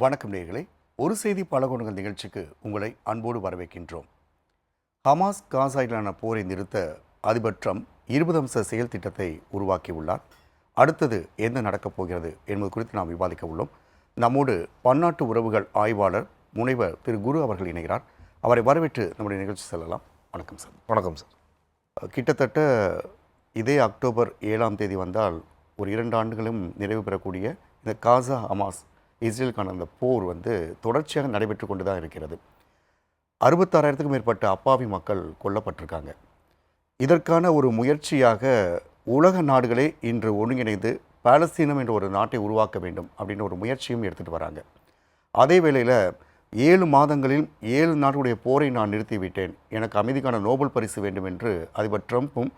வணக்கம் நேயர்களே. ஒரு செய்தி பலகோணங்கள் நிகழ்ச்சிக்கு உங்களை அன்போடு வரவேற்கின்றோம். ஹமாஸ் காசாயிலான போரை நிறுத்த அதிபர் ட்ரம்ப் இருபது அம்ச செயல் திட்டத்தை உருவாக்கியுள்ளார் அடுத்தது என்ன நடக்கப் போகிறது என்பது குறித்து நாம் விவாதிக்க உள்ளோம். நம்மோடு பன்னாட்டு உறவுகள் ஆய்வாளர் முனைவர் திரு குரு அவர்கள் இணைகிறார். அவரை வரவேற்று நம்முடைய நிகழ்ச்சி செல்லலாம். வணக்கம் சார். வணக்கம் சார். கிட்டத்தட்ட இதே அக்டோபர் ஏழாம் தேதி வந்தால் ஒரு இரண்டு ஆண்டுகளும் நிறைவு பெறக்கூடிய இந்த காசா ஹமாஸ் இஸ்ரேலுக்கான அந்த போர் வந்து தொடர்ச்சியாக நடைபெற்று கொண்டு தான் இருக்கிறது. அறுபத்தாறாயிரத்துக்கும் மேற்பட்ட அப்பாவி மக்கள் கொல்லப்பட்டிருக்காங்க. இதற்கான ஒரு முயற்சியாக உலக நாடுகளே இன்று ஒருங்கிணைந்து பாலஸ்தீனம் என்ற ஒரு நாட்டை உருவாக்க வேண்டும் அப்படின்ற ஒரு முயற்சியும் எடுத்துகிட்டு வராங்க. அதே வேளையில் ஏழு மாதங்களில் ஏழு நாடுடைய போரை நான் நிறுத்திவிட்டேன். எனக்கு அமைதிக்கான நோபல் பரிசு வேண்டும் என்று அதிபர் ட்ரம்ப்பும்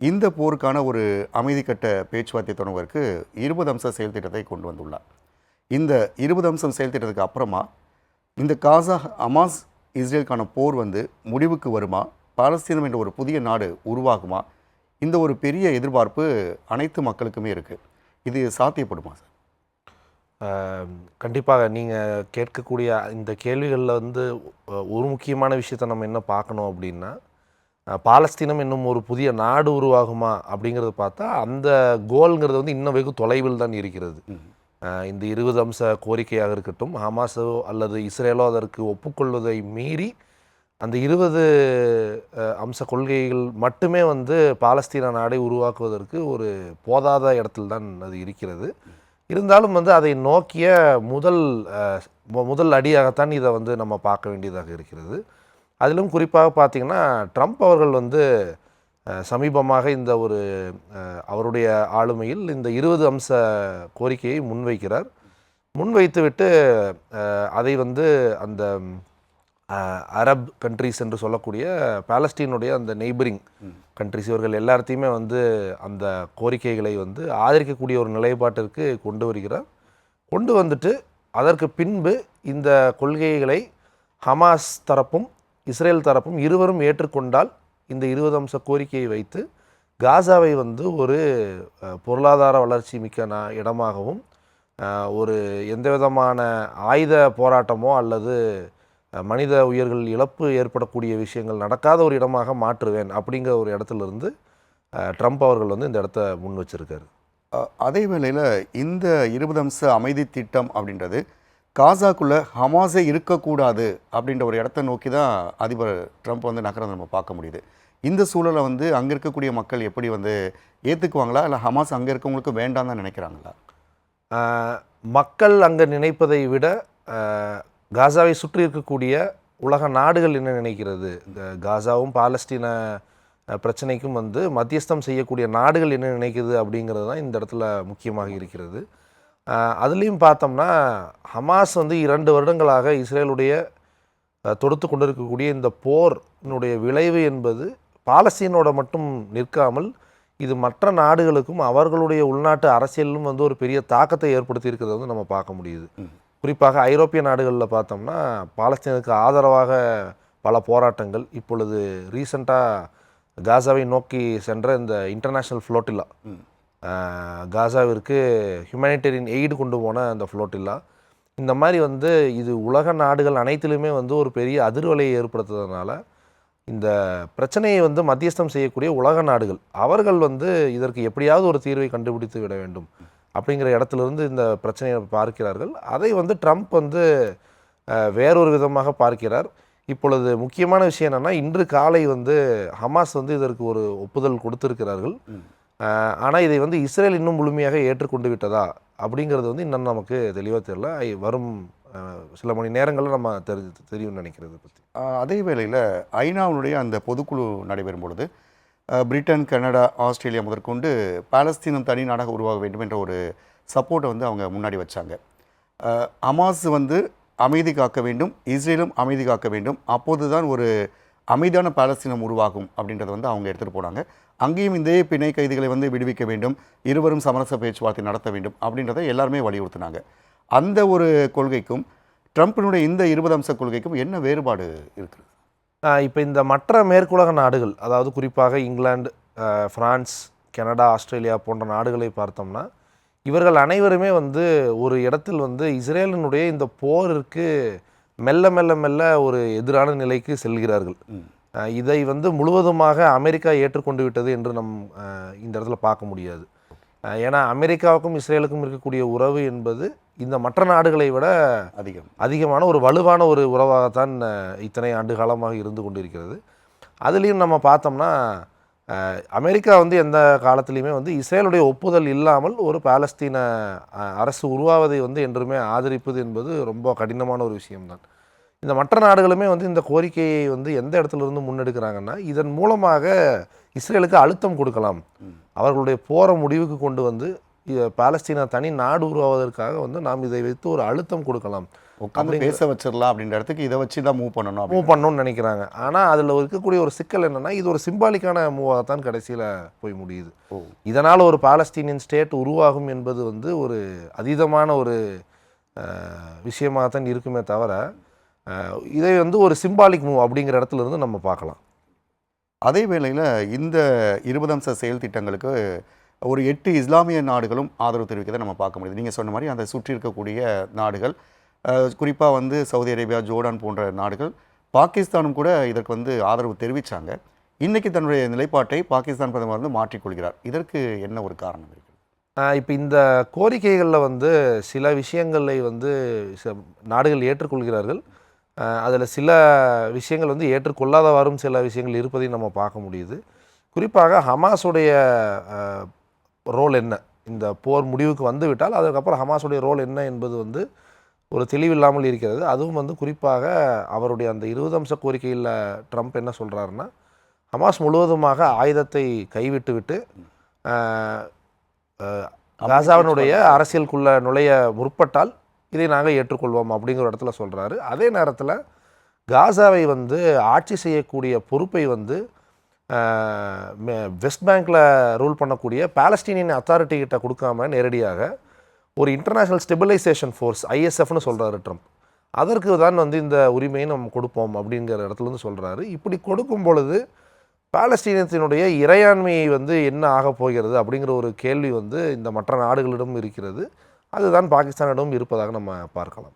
இந்த போருக்கான ஒரு அமைதி கட்ட பேச்சுவார்த்தை தொடங்குவதற்கு இருபது அம்ச செயல் திட்டத்தை கொண்டு வந்துள்ளார். இந்த இருபது அம்சம் செயல் திட்டத்துக்கு அப்புறமா இந்த காசா அமாஸ் இஸ்ரேலுக்கான போர் வந்து முடிவுக்கு வருமா? பாலஸ்தீனம் என்ற ஒரு புதிய நாடு உருவாகுமா? இந்த ஒரு பெரிய எதிர்பார்ப்பு அனைத்து மக்களுக்குமே இருக்குது இது சாத்தியப்படுமா சார்? கண்டிப்பாக நீங்கள் கேட்கக்கூடிய இந்த கேள்விகளில் வந்து ஒரு முக்கியமான விஷயத்தை நம்ம என்ன பார்க்கணும் அப்படின்னா பாலஸ்தீனம் இன்னும் ஒரு புதிய நாடு உருவாகுமா அப்படிங்கிறத பார்த்தா அந்த கோல்ங்கிறது வந்து இன்னும் வெகு தொலைவில் தான் இருக்கிறது. இந்த இருபது அம்ச கோரிக்கையாக இருக்கட்டும் ஹமாஸோ அல்லது இஸ்ரேலோ அதற்கு ஒப்புக்கொள்வதை மீறி அந்த இருபது அம்ச கொள்கைகள் மட்டுமே வந்து பாலஸ்தீன நாடை உருவாக்குவதற்கு ஒரு போதாத இடத்தில் தான் அது இருக்கிறது. இருந்தாலும் வந்து அதை நோக்கிய முதல் முதல் அடியாகத்தான் இதை வந்து நம்ம பார்க்க வேண்டியதாக இருக்கிறது. அதிலும் குறிப்பாக பார்த்தீங்கன்னா ட்ரம்ப் அவர்கள் வந்து சமீபமாக இந்த ஒரு அவருடைய ஆளுமையில் இந்த இருபது அம்ச கோரிக்கையை முன்வைக்கிறார். முன்வைத்துவிட்டு அதை வந்து அந்த அரப் கண்ட்ரிஸ் என்று சொல்லக்கூடிய பாலஸ்டீனுடைய அந்த நெய்பரிங் கண்ட்ரிஸ் இவர்கள் எல்லாத்தையுமே வந்து அந்த கோரிக்கைகளை வந்து ஆதரிக்கக்கூடிய ஒரு நிலைப்பாட்டிற்கு கொண்டு வருகிறார். கொண்டு வந்துட்டு அதற்கு பின்பு இந்த கொள்கைகளை ஹமாஸ் தரப்பும் இஸ்ரேல் தரப்பும் இருவரும் ஏற்றுக்கொண்டால் இந்த இருபது அம்ச கோரிக்கையை வைத்து காசாவை வந்து ஒரு பொருளாதார வளர்ச்சி மிக்க ந இடமாகவும் ஒரு எந்த விதமான ஆயுத போராட்டமோ அல்லது மனித உயிர்கள் இழப்பு ஏற்படக்கூடிய விஷயங்கள் நடக்காத ஒரு இடமாக மாற்றுவேன் அப்படிங்கிற ஒரு இடத்துல இருந்து ட்ரம்ப் அவர்கள் வந்து இந்த இடத்த முன் வச்சுருக்காரு. அதே வேளையில் இந்த இருபது அம்ச அமைதி திட்டம் அப்படின்றது காசாக்குள்ளே ஹமாஸே இருக்கக்கூடாது அப்படின்ற ஒரு இடத்த நோக்கி தான் அதிபர் ட்ரம்ப் வந்து நகரத்தை நம்ம பார்க்க முடியுது. இந்த சூழலை வந்து அங்கே இருக்கக்கூடிய மக்கள் எப்படி வந்து ஏற்றுக்குவாங்களா இல்லை ஹமாஸ் அங்கே இருக்கவங்களுக்கு வேண்டாம் தான் நினைக்கிறாங்களா? மக்கள் அங்கே நினைப்பதை விட காசாவை சுற்றி இருக்கக்கூடிய உலக நாடுகள் என்ன நினைக்கிறது? இந்த காசாவும் பாலஸ்தீன பிரச்சனைக்கும் வந்து மத்தியஸ்தம் செய்யக்கூடிய நாடுகள் என்ன நினைக்குது அப்படிங்கிறது தான் இந்த இடத்துல முக்கியமாக இருக்கிறது. அதுலேயும் பார்த்தோம்னா ஹமாஸ் வந்து இரண்டு வருடங்களாக இஸ்ரேலுடைய தொடுத்து கொண்டிருக்கக்கூடிய இந்த போரினுடைய விளைவு என்பது பாலஸ்தீனோட மட்டும் நிற்காமல் இது மற்ற நாடுகளுக்கும் அவர்களுடைய உள்நாட்டு அரசியலிலும் வந்து ஒரு பெரிய தாக்கத்தை ஏற்படுத்தி இருக்கிறத வந்து நம்ம பார்க்க முடியுது. குறிப்பாக ஐரோப்பிய நாடுகளில் பார்த்தோம்னா பாலஸ்தீனுக்கு ஆதரவாக பல போராட்டங்கள் இப்பொழுது ரீசண்டாக காசாவை நோக்கி சென்ற இந்த இன்டர்நேஷ்னல் ஃப்ளோட்டில்லா ம். காசாவிற்கு ஹியூமனிடேரியன் எய்டு கொண்டு போன அந்த ஃப்ளோட்டில்லா. இந்த மாதிரி வந்து இது உலக நாடுகள் அனைத்திலுமே வந்து ஒரு பெரிய அதிர்வலையை ஏற்படுத்துறதுனால இந்த பிரச்சனையை வந்து மத்தியஸ்தம் செய்யக்கூடிய உலக நாடுகள் அவர்கள் வந்து இதற்கு எப்படியாவது ஒரு தீர்வை கண்டுபிடித்து விட வேண்டும் அப்படிங்கிற இடத்துலேருந்து இந்த பிரச்சனையை பார்க்கிறார்கள். அதை வந்து ட்ரம்ப் வந்து வேறொரு விதமாக பார்க்கிறார். இப்பொழுது முக்கியமான விஷயம் என்னென்னா இன்று காலை வந்து ஹமாஸ் வந்து இதற்கு ஒரு ஒப்புதல் கொடுத்திருக்கிறார்கள். ஆனால் இதை வந்து இஸ்ரேல் இன்னும் முழுமையாக ஏற்றுக்கொண்டு விட்டதா அப்படிங்கிறது வந்து இன்னும் நமக்கு தெளிவாக தெரியல. ஐ- வரும் சில மணி நேரங்களில் நம்ம தெரி தெரியும்னு நினைக்கிறது பற்றி அதே வேளையில் ஐநாவுடைய அந்த பொதுக்குழு நடைபெறும் பொழுது பிரிட்டன் கனடா ஆஸ்திரேலியா முதற்கொண்டு பாலஸ்தீனம் தனி நாடாக உருவாக வேண்டும் என்ற ஒரு சப்போர்ட்டை வந்து அவங்க முன்னாடி வச்சாங்க. அமாஸ் வந்து அமைதி காக்க வேண்டும் இஸ்ரேலும் அமைதி காக்க வேண்டும் அப்போது தான் ஒரு அமைதியான பாலஸ்தீனம் உருவாகும் அப்படின்றத வந்து அவங்க எடுத்துகிட்டு போனாங்க. அங்கேயும் இதே பிணை கைதிகளை வந்து விடுவிக்க வேண்டும் இருவரும் சமரச பேச்சுவார்த்தை நடத்த வேண்டும் அப்படின்றத எல்லாருமே வலியுறுத்தினாங்க. அந்த ஒரு கொள்கைக்கும் ட்ரம்ப்பினுடைய இந்த இருபது அம்ச கொள்கைக்கும் என்ன வேறுபாடு இருக்குது இப்போ இந்த மற்ற மேற்குலக நாடுகள் அதாவது குறிப்பாக இங்கிலாந்து அஹ், பிரான்ஸ் கனடா ஆஸ்திரேலியா போன்ற நாடுகளை பார்த்தோம்னா இவர்கள் அனைவருமே வந்து ஒரு இடத்தில் வந்து இஸ்ரேலினுடைய இந்த போருக்கு மெல்ல மெல்ல மெல்ல ஒரு எதிரான நிலைக்கு செல்கிறார்கள். இதை வந்து முழுவதுமாக அமெரிக்கா ஏற்றுக்கொண்டு விட்டது என்று நம் இந்த இடத்துல பார்க்க முடியாது. ஏன்னா அமெரிக்காவுக்கும் இஸ்ரேலுக்கும் இருக்கக்கூடிய உறவு என்பது இந்த மற்ற நாடுகளை விட அதிகம். அதிகமான ஒரு வலுவான ஒரு உறவாகத்தான் இத்தனை ஆண்டு காலமாக இருந்து கொண்டிருக்கிறது. அதுலேயும் நம்ம பார்த்தோம்னா அமெரிக்கா வந்து எந்த காலத்துலேயுமே வந்து இஸ்ரேலுடைய ஒப்புதல் இல்லாமல் ஒரு பாலஸ்தீன அரசு உருவாவதை வந்து என்றுமே ஆதரிப்பது என்பது ரொம்ப கடினமான ஒரு விஷயம்தான். இந்த மற்ற நாடுகளுமே வந்து இந்த கோரிக்கையை வந்து எந்த இடத்துல இருந்து முன்னெடுக்கிறாங்கன்னா இதன் மூலமாக இஸ்ரேலுக்கு அழுத்தம் கொடுக்கலாம். அவர்களுடைய போரை முடிவுக்கு கொண்டு வந்து பாலஸ்தீனா தனி நாடு உருவாவதற்காக வந்து நாம் இதை வைத்து ஒரு அழுத்தம் கொடுக்கலாம். உட்காந்து பேச வச்சிடலாம் அப்படின்ற இடத்துக்கு இதை வச்சு தான் மூவ் பண்ணணும் மூவ் பண்ணணும்னு நினைக்கிறாங்க. ஆனால் அதில் இருக்கக்கூடிய ஒரு சிக்கல் என்னன்னா இது ஒரு சிம்பாலிக்கான மூவாகத்தான் கடைசியில் போய் முடியுது. இதனால் ஒரு பாலஸ்தீனியன் ஸ்டேட் உருவாகும் என்பது வந்து ஒரு அதீதமான ஒரு விஷயமாகத்தான் இருக்குமே தவிர இதை வந்து ஒரு சிம்பாலிக் மூவ் அப்படிங்கிற இடத்துல இருந்து நம்ம பார்க்கலாம். அதே வேளையில் இந்த இருபது அம்ச செயல் திட்டங்களுக்கு ஒரு எட்டு இஸ்லாமிய நாடுகளும் ஆதரவு தெரிவிக்கிறதை நம்ம பார்க்க முடியுது. நீங்கள் சொன்ன மாதிரி அந்த சுற்றி இருக்கக்கூடிய நாடுகள் குறிப்பாக வந்து சவுதி அரேபியா ஜோர்டான் போன்ற நாடுகள் பாகிஸ்தானும் கூட இதற்கு வந்து ஆதரவு தெரிவித்தாங்க இன்னைக்கு தன்னுடைய நிலைப்பாட்டை பாகிஸ்தான் பிரதமர் வந்து மாற்றிக்கொள்கிறார். இதற்கு என்ன ஒரு காரணம் இருக்குது இப்போ இந்த கோரிக்கைகளில் வந்து சில விஷயங்களை வந்து நாடுகள் ஏற்றுக்கொள்கிறார்கள். அதில் சில விஷயங்கள் வந்து ஏற்றுக்கொள்ளாதவாறும் சில விஷயங்கள் இருப்பதையும் நம்ம பார்க்க முடியுது. குறிப்பாக ஹமாஸுடைய ரோல் என்ன? இந்த போர் முடிவுக்கு வந்து விட்டால் அதுக்கப்புறம் ஹமாஸுடைய ரோல் என்ன என்பது வந்து ஒரு தெளிவில்லாமல் இருக்கிறது. அதுவும் வந்து குறிப்பாக அவருடைய அந்த இருபது அம்ச கோரிக்கையில் ட்ரம்ப் என்ன சொல்கிறாருன்னா ஹமாஸ் முழுவதுமாக ஆயுதத்தை கைவிட்டு விட்டு ஆஹ், ஆஹ், காசாவினுடைய அரசியலுக்குள்ள நுழைய முற்பட்டால் இதை நாங்கள் ஏற்றுக்கொள்வோம் அப்படிங்கிற இடத்துல சொல்கிறாரு அதே நேரத்தில் காசாவை வந்து ஆட்சி செய்யக்கூடிய பொறுப்பை வந்து வெஸ்ட் பேங்க்கில் ரூல் பண்ணக்கூடிய பாலஸ்டீனியன் அத்தாரிட்டி கிட்ட கொடுக்காம நேரடியாக ஒரு இன்டர்நேஷ்னல் ஸ்டெபிலைசேஷன் ஃபோர்ஸ் ஐஎஸ்எஃப்னு சொல்கிறாரு ட்ரம்ப். அதற்கு தான் வந்து இந்த உரிமையை நம்ம கொடுப்போம் அப்படிங்கிற இடத்துல இருந்து சொல்கிறாரு இப்படி கொடுக்கும் பொழுது பாலஸ்தீனத்தினுடைய இறையாண்மையை வந்து என்ன ஆகப் போகிறது அப்படிங்கிற ஒரு கேள்வி வந்து இந்த மற்ற நாடுகளிடம் இருக்கிறது. அதுதான் பாகிஸ்தானிடம் இருப்பதாக நம்ம பார்க்கலாம்.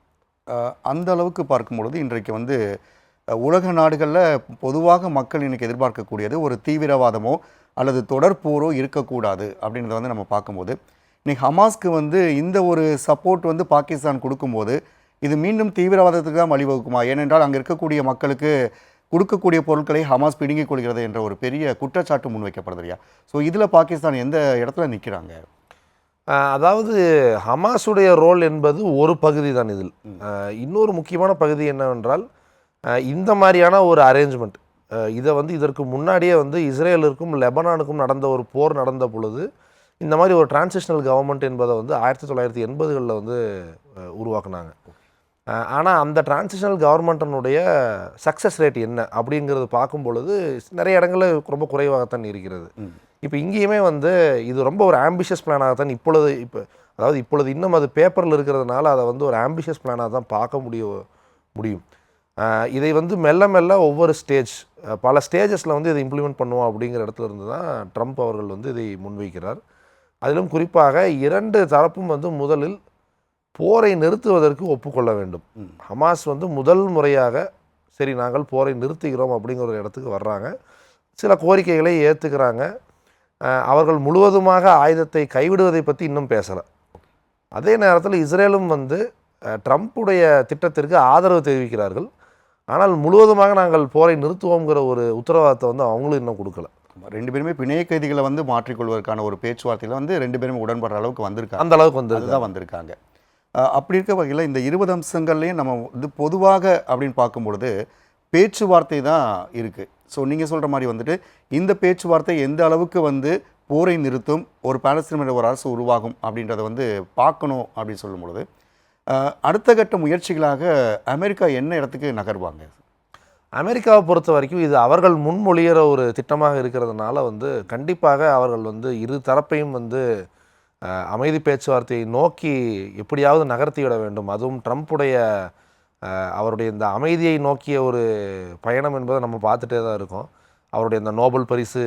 அந்த அளவுக்கு பார்க்கும்பொழுது இன்றைக்கு வந்து உலக நாடுகளில் பொதுவாக மக்கள் இன்றைக்கி எதிர்பார்க்கக்கூடியது ஒரு தீவிரவாதமோ அல்லது தொடர்போரோ இருக்கக்கூடாது அப்படின்றத வந்து நம்ம பார்க்கும்போது இன்றைக்கி ஹமாஸ்க்கு வந்து இந்த ஒரு சப்போர்ட் வந்து பாகிஸ்தான் கொடுக்கும்போது இது மீண்டும் தீவிரவாதத்துக்கு தான் வழிவகுக்குமா? ஏனென்றால் அங்கே இருக்கக்கூடிய மக்களுக்கு கொடுக்கக்கூடிய பொருட்களை ஹமாஸ் பிடுங்கிக் கொள்கிறது என்ற ஒரு பெரிய குற்றச்சாட்டு முன்வைக்கப்படுது இல்லையா? ஸோ இதில் பாகிஸ்தான் எந்த இடத்துல நிற்கிறாங்க அதாவது ஹமாஸுடைய ரோல் என்பது ஒரு பகுதி தான் இதில். இன்னொரு முக்கியமான பகுதி என்னவென்றால் இந்த மாதிரியான ஒரு அரேஞ்ச்மெண்ட் இதை வந்து இதற்கு முன்னாடியே வந்து இஸ்ரேலுக்கும் லெபனானுக்கும் நடந்த ஒரு போர் நடந்த பொழுது இந்த மாதிரி ஒரு டிரான்சிஷனல் கவர்மெண்ட் என்பதை வந்து ஆயிரத்தி தொள்ளாயிரத்தி எண்பதுகளில் வந்து உருவாக்குனாங்க. ஆனால் அந்த டிரான்சிஷனல் கவர்மெண்ட்டினுடைய சக்ஸஸ் ரேட் என்ன அப்படிங்கிறது பார்க்கும் பொழுது நிறைய இடங்களில் ரொம்ப குறைவாகத்தான் இருக்கிறது. இப்போ இங்கேயுமே வந்து இது ரொம்ப ஒரு ஆம்பிஷியஸ் பிளானாகத்தான் இப்பொழுது இப்போ அதாவது இப்பொழுது இன்னும் அது பேப்பரில் இருக்கிறதுனால அதை வந்து ஒரு ஆம்பிஷியஸ் பிளானாக தான் பார்க்க முடியும். முடியும் இதை வந்து மெல்ல மெல்ல ஒவ்வொரு ஸ்டேஜ் பல ஸ்டேஜஸில் வந்து இதை இம்ப்ளிமெண்ட் பண்ணுவோம் அப்படிங்கிற இடத்துல இருந்து தான் ட்ரம்ப் அவர்கள் வந்து இதை முன்வைக்கிறார். அதிலும் குறிப்பாக இரண்டு தரப்பும் வந்து முதலில் போரை நிறுத்துவதற்கு ஒப்புக்கொள்ள வேண்டும். ஹமாஸ் வந்து முதல் முறையாக சரி நாங்கள் போரை நிறுத்துகிறோம் அப்படிங்கிற ஒரு இடத்துக்கு வர்றாங்க. சில கோரிக்கைகளை ஏற்றுக்கிறாங்க அவர்கள் முழுவதுமாக ஆயுதத்தை கைவிடுவதை பற்றி இன்னும் பேசலை. அதே நேரத்தில் இஸ்ரேலும் வந்து ட்ரம்ப்புடைய திட்டத்திற்கு ஆதரவு தெரிவிக்கிறார்கள். ஆனால் முழுவதுமாக நாங்கள் போரை நிறுத்துவோங்கிற ஒரு உத்தரவாதத்தை வந்து அவங்களும் இன்னும் கொடுக்கல. ரெண்டு பேருமே பிணைய கைதிகளை வந்து மாற்றிக்கொள்வதற்கான ஒரு பேச்சுவார்த்தையில் வந்து ரெண்டு பேருமே உடன்படுற அளவுக்கு வந்திருக்காங்க. அந்த அளவுக்கு வந்து அதுதான் வந்திருக்காங்க. அப்படி இருக்க வகையில் இந்த இருபது அம்சங்கள்லையும் நம்ம இது பொதுவாக அப்படின்னு பார்க்கும்பொழுது பேச்சுவார்த்தை தான் இருக்குது ஸோ நீங்கள் சொல்கிற மாதிரி வந்துட்டு இந்த பேச்சுவார்த்தை எந்த அளவுக்கு வந்து போரை நிறுத்தும் ஒரு பாலஸ்தீன ஒரு அரசு உருவாகும் அப்படின்றத வந்து பார்க்கணும் அப்படின்னு சொல்லும் பொழுது அடுத்த கட்ட முயற்சிகளாக அமெரிக்கா என்ன இடத்துக்கு நகர்வாங்க? அமெரிக்காவை பொறுத்த வரைக்கும் இது அவர்கள் முன்மொழிகிற ஒரு திட்டமாக இருக்கிறதுனால வந்து கண்டிப்பாக அவர்கள் வந்து இரு தரப்பையும் வந்து அமைதி பேச்சுவார்த்தையை நோக்கி எப்படியாவது நகர்த்தி விட வேண்டும். அதுவும் ட்ரம்ப்புடைய அவருடைய இந்த அமைதியை நோக்கிய ஒரு பயணம் என்பதை நம்ம பார்த்துட்டே தான் இருக்கோம். அவருடைய இந்த நோபல் பரிசு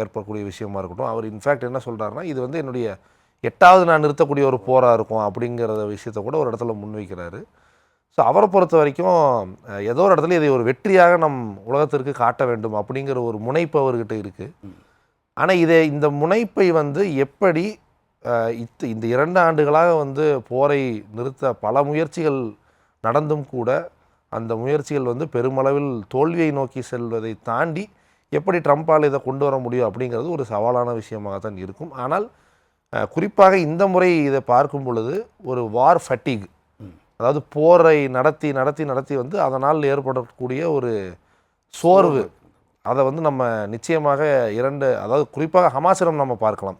ஏற்படக்கூடிய விஷயமா இருக்கட்டும் அவர் இன்ஃபேக்ட் என்ன சொல்கிறாருன்னா இது வந்து என்னுடைய எட்டாவது நான் நிறுத்தக்கூடிய ஒரு போராக இருக்கும் அப்படிங்கிற விஷயத்த கூட ஒரு இடத்துல முன்வைக்கிறாரு. ஸோ அவரை பொறுத்த வரைக்கும் ஏதோ ஒரு இடத்துல இதை ஒரு வெற்றியாக நம் உலகத்திற்கு காட்ட வேண்டும் அப்படிங்கிற ஒரு முனைப்பு அவர்கிட்ட இருக்குது ஆனால் இதை இந்த முனைப்பை வந்து எப்படி இத்து இத் இந்த இரண்டு ஆண்டுகளாக வந்து போரை நிறுத்த பல முயற்சிகள் நடந்தும் கூட அந்த முயற்சிகள் வந்து பெருமளவில் தோல்வியை நோக்கி செல்வதை தாண்டி எப்படி ட்ரம்ப்பால் இதை கொண்டு வர முடியும் அப்படிங்கிறது ஒரு சவாலான விஷயமாக தான் இருக்கும். ஆனால் குறிப்பாக இந்த முறை இதை பார்க்கும் பொழுது ஒரு வார் ஃபட்டிக் அதாவது போரை நடத்தி நடத்தி நடத்தி வந்து அதனால் ஏற்படக்கூடிய ஒரு சோர்வு அதை வந்து நம்ம நிச்சயமாக இரண்டு அதாவது குறிப்பாக ஹமாஸிடம் நம்ம பார்க்கலாம்.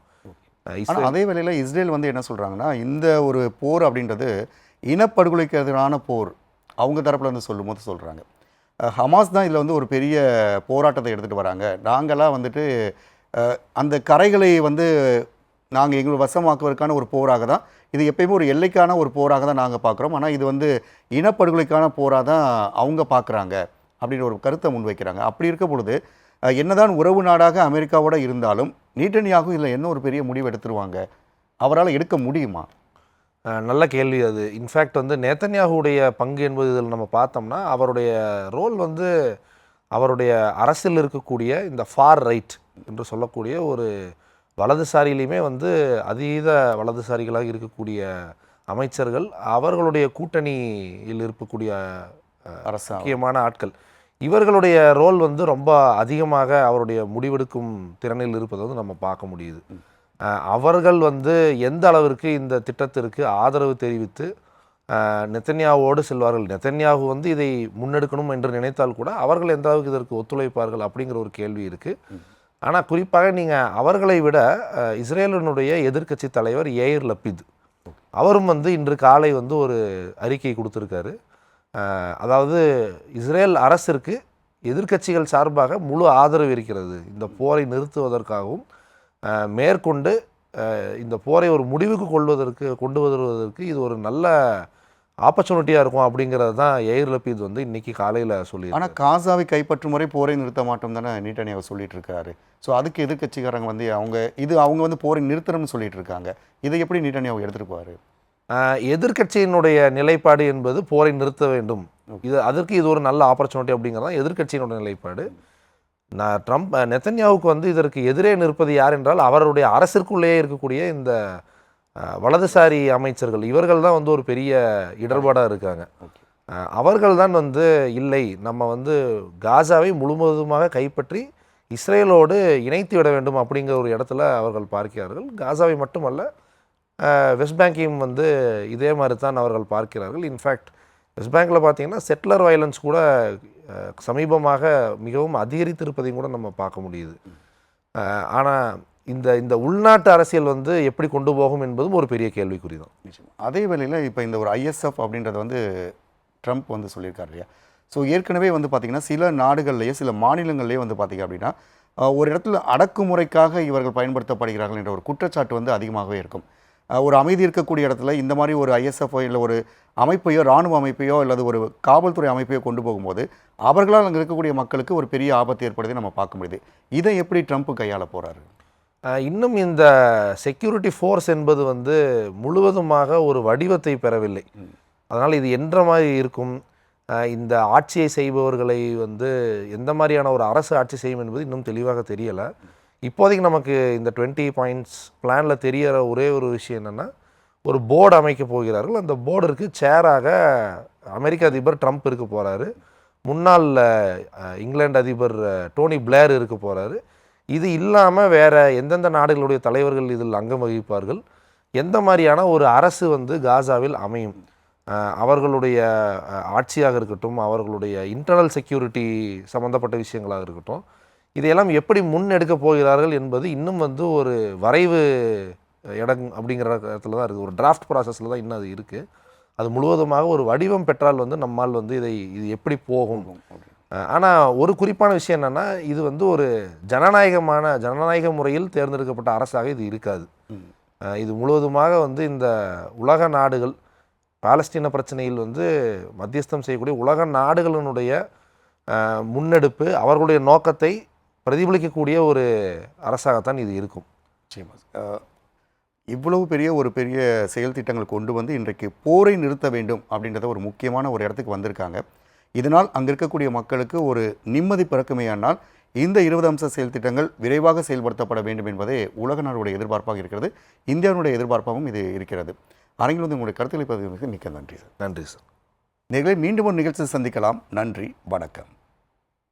அதே வேளையில் இஸ்ரேல் வந்து என்ன சொல்கிறாங்கன்னா இந்த ஒரு போர் அப்படின்றது இனப்படுகொலைக்கு எதிரான போர் அவங்க தரப்பில் வந்து சொல்லும்போது சொல்கிறாங்க ஹமாஸ் தான் இதில் வந்து ஒரு பெரிய போராட்டத்தை எடுத்துகிட்டு வராங்க. நாங்களாம் வந்துட்டு அந்த கரைகளை வந்து நாங்கள் எங்களை வசமாக்குவதற்கான ஒரு போராக தான் இது எப்பயுமே ஒரு எல்லைக்கான ஒரு போராக தான் நாங்கள் பார்க்குறோம் ஆனால் இது வந்து இனப்படுகொலைக்கான போராக தான் அவங்க பார்க்குறாங்க அப்படின்ற ஒரு கருத்தை முன்வைக்கிறாங்க. அப்படி இருக்க பொழுது என்னதான் உறவு நாடாக அமெரிக்காவோட இருந்தாலும் நீட்டனியாகவும் இதில் என்ன ஒரு பெரிய முடிவு எடுத்துருவாங்க? அவரால் எடுக்க முடியுமா? நல்ல கேள்வி அது. இன்ஃபேக்ட் வந்து நேத்தன்யாகுடைய பங்கு என்பது இதில் நம்ம பார்த்தோம்னா அவருடைய ரோல் வந்து அவருடைய அரசில் இருக்கக்கூடிய இந்த ஃபார் ரைட் என்று சொல்லக்கூடிய ஒரு வலதுசாரியிலையுமே வந்து அதீத வலதுசாரிகளாக இருக்கக்கூடிய அமைச்சர்கள் அவர்களுடைய கூட்டணியில் இருக்கக்கூடிய அரசா முக்கியமான ஆட்கள். இவர்களுடைய ரோல் வந்து ரொம்ப அதிகமாக அவருடைய முடிவெடுக்கும் திறனில் இருப்பதை வந்து நம்ம பார்க்க முடியுது. அவர்கள் வந்து எந்த அளவிற்கு இந்த திட்டத்திற்கு ஆதரவு தெரிவித்து நெத்தன்யாவோடு செல்வார்கள். நெத்தன்யாகு வந்து இதை முன்னெடுக்கணும் என்று நினைத்தால் கூட அவர்கள் எந்த அளவுக்கு இதற்கு ஒத்துழைப்பார்கள் அப்படிங்கிற ஒரு கேள்வி இருக்குது ஆனால் குறிப்பாக நீங்கள் அவர்களை விட இஸ்ரேலினுடைய எதிர்க்கட்சி தலைவர் ஏயர் லப்பித். அவரும் வந்து இன்று காலை வந்து ஒரு அறிக்கை கொடுத்துருக்காரு. அதாவது இஸ்ரேல் அரசிற்கு எதிர்க்கட்சிகள் சார்பாக முழு ஆதரவு இருக்கிறது. இந்த போரை நிறுத்துவதற்காகவும் மேற்கொண்டு இந்த போரை ஒரு முடிவுக்கு கொள்வதற்கு கொண்டு வருவதற்கு இது ஒரு நல்ல ஆப்பர்ச்சுனிட்டியாக இருக்கும் அப்படிங்கிறது தான் எயிர் லப்பீத் வந்து இன்னைக்கு காலையில் சொல்லி ஆனால் காசாவை கைப்பற்றும் முறை போரை நிறுத்த மாட்டோம் தானே நீட்டனியாக சொல்லிட்டு இருக்காரு ஸோ அதுக்கு எதிர்க்கட்சிக்காரங்க வந்து அவங்க இது அவங்க வந்து போரை நிறுத்தணும்னு சொல்லிட்டு இருக்காங்க இதை எப்படி நீட்டனியாக ஆஹ் எதிர்க்கட்சியினுடைய நிலைப்பாடு என்பது போரை நிறுத்த வேண்டும். இது அதற்கு இது ஒரு நல்ல ஆப்பர்ச்சுனிட்டி அப்படிங்கிறது தான் எதிர்க்கட்சியினுடைய நிலைப்பாடு. நான் ட்ரம்ப் நெத்தன்யாவுக்கு வந்து இதற்கு எதிரே நிற்பது யார் என்றால் அவருடைய அரசிற்குள்ளேயே இருக்கக்கூடிய இந்த வலதுசாரி அமைச்சர்கள். இவர்கள் தான் வந்து ஒரு பெரிய இடர்பாடாக இருக்காங்க. அவர்கள் தான் வந்து இல்லை நம்ம வந்து காசாவை முழுவதுமாக கைப்பற்றி இஸ்ரேலோடு இணைத்து விட வேண்டும் அப்படிங்கிற ஒரு இடத்துல அவர்கள் பார்க்கிறார்கள். காசாவை மட்டுமல்ல வெஸ்ட் பேங்கையும் வந்து இதே மாதிரி தான் அவர்கள் பார்க்கிறார்கள். இன்ஃபேக்ட் வெஸ்ட் பேங்கில் பார்த்தீங்கன்னா செட்டிலர் வயலன்ஸ் கூட சமீபமாக மிகவும் அதிகரித்திருப்பதையும் கூட நம்ம பார்க்க முடியுது. ஆனால் இந்த இந்த உள்நாட்டு அரசியல் வந்து எப்படி கொண்டு போகும் என்பதும் ஒரு பெரிய கேள்விக்குறி தான் அதே வேளையில் இப்போ இந்த ஒரு ஐஎஸ்எஃப் அப்படின்றத வந்து ட்ரம்ப் வந்து சொல்லியிருக்காரு இல்லையா? ஸோ ஏற்கனவே வந்து பார்த்திங்கன்னா சில நாடுகள்லேயே சில மாநிலங்கள்லேயே வந்து பார்த்திங்க அப்படின்னா ஒரு இடத்துல அடக்குமுறைக்காக இவர்கள் பயன்படுத்தப்படுகிறார்கள் என்ற ஒரு குற்றச்சாட்டு வந்து அதிகமாகவே இருக்கும். ஒரு அமைதி இருக்கக்கூடிய இடத்துல இந்த மாதிரி ஒரு ஐஎஸ்எஃப் இல்லை ஒரு அமைப்பையோ இராணுவ அமைப்பையோ அல்லது ஒரு காவல்துறை அமைப்பையோ கொண்டு போகும்போது அவர்களால் அங்கே இருக்கக்கூடிய மக்களுக்கு ஒரு பெரிய ஆபத்து ஏற்படுவதை நம்ம பார்க்க முடியுது. இதை எப்படி ட்ரம்ப் கையாள போகிறாரு இன்னும் இந்த செக்யூரிட்டி ஃபோர்ஸ் என்பது வந்து முழுவதுமாக ஒரு வடிவத்தை பெறவில்லை. அதனால் இது என்ற மாதிரி இருக்கும். இந்த ஆட்சியை செய்பவர்களை வந்து எந்த மாதிரியான ஒரு அரசு ஆட்சி செய்யும் என்பது இன்னும் தெளிவாக தெரியலை. இப்போதைக்கு நமக்கு இந்த டுவெண்ட்டி பாயிண்ட்ஸ் பிளானில் தெரிகிற ஒரே ஒரு விஷயம் என்னென்னா ஒரு போர்டு அமைக்க போகிறார்கள். அந்த போர்டிற்கு சேராக அமெரிக்க அதிபர் ட்ரம்ப் இருக்க போகிறாரு முன்னாள் இங்கிலாந்து அதிபர் டோனி பிளேர் இருக்க போகிறாரு இது இல்லாமல் வேறு எந்தெந்த நாடுகளுடைய தலைவர்கள் இதில் அங்கம் வகிப்பார்கள்? எந்த மாதிரியான ஒரு அரசு வந்து காசாவில் அமையும்? அவர்களுடைய ஆட்சியாக இருக்கட்டும் அவர்களுடைய இன்டர்னல் செக்யூரிட்டி சம்மந்தப்பட்ட விஷயங்களாக இருக்கட்டும் இதையெல்லாம் எப்படி முன்னெடுக்க போகிறார்கள் என்பது இன்னும் வந்து ஒரு வரைவு இடம் அப்படிங்கிற இடத்துல தான் இருக்குது. ஒரு டிராஃப்ட் ப்ராசஸில் தான் இன்னும் அது இருக்குது அது முழுவதுமாக ஒரு வடிவம் பெற்றால் வந்து நம்மால் வந்து இதை இது எப்படி போகும்? ஆனால் ஒரு குறிப்பான விஷயம் என்னென்னா இது வந்து ஒரு ஜனநாயகமான ஜனநாயக முறையில் தேர்ந்தெடுக்கப்பட்ட அரசாக இது இருக்காது. இது முழுவதுமாக வந்து இந்த உலக நாடுகள் பாலஸ்தீன பிரச்சனையில் வந்து மத்தியஸ்தம் செய்யக்கூடிய உலக நாடுகளினுடைய முன்னெடுப்பு அவர்களுடைய நோக்கத்தை பிரதிபலிக்கக்கூடிய ஒரு அரசாகத்தான் இது இருக்கும். இவ்வளவு பெரிய ஒரு பெரிய செயல் திட்டங்கள் கொண்டு வந்து இன்றைக்கு போரை நிறுத்த வேண்டும் அப்படின்றத ஒரு முக்கியமான ஒரு இடத்துக்கு வந்திருக்காங்க. இதனால் அங்கே இருக்கக்கூடிய மக்களுக்கு ஒரு நிம்மதி பிறக்குமேயானால் இந்த இருபது அம்ச செயல் திட்டங்கள் விரைவாக செயல்படுத்தப்பட வேண்டும் என்பதே உலக நாடுடைய எதிர்பார்ப்பாக இருக்கிறது. இந்தியாவுடைய எதிர்பார்ப்பாகவும் இது இருக்கிறது. அரங்கில் வந்து உங்களுடைய கருத்துக்களை பதிவு மிக்க நன்றி சார். நன்றி சார். நிகழை மீண்டும் ஒரு நிகழ்ச்சி சந்திக்கலாம். நன்றி வணக்கம்.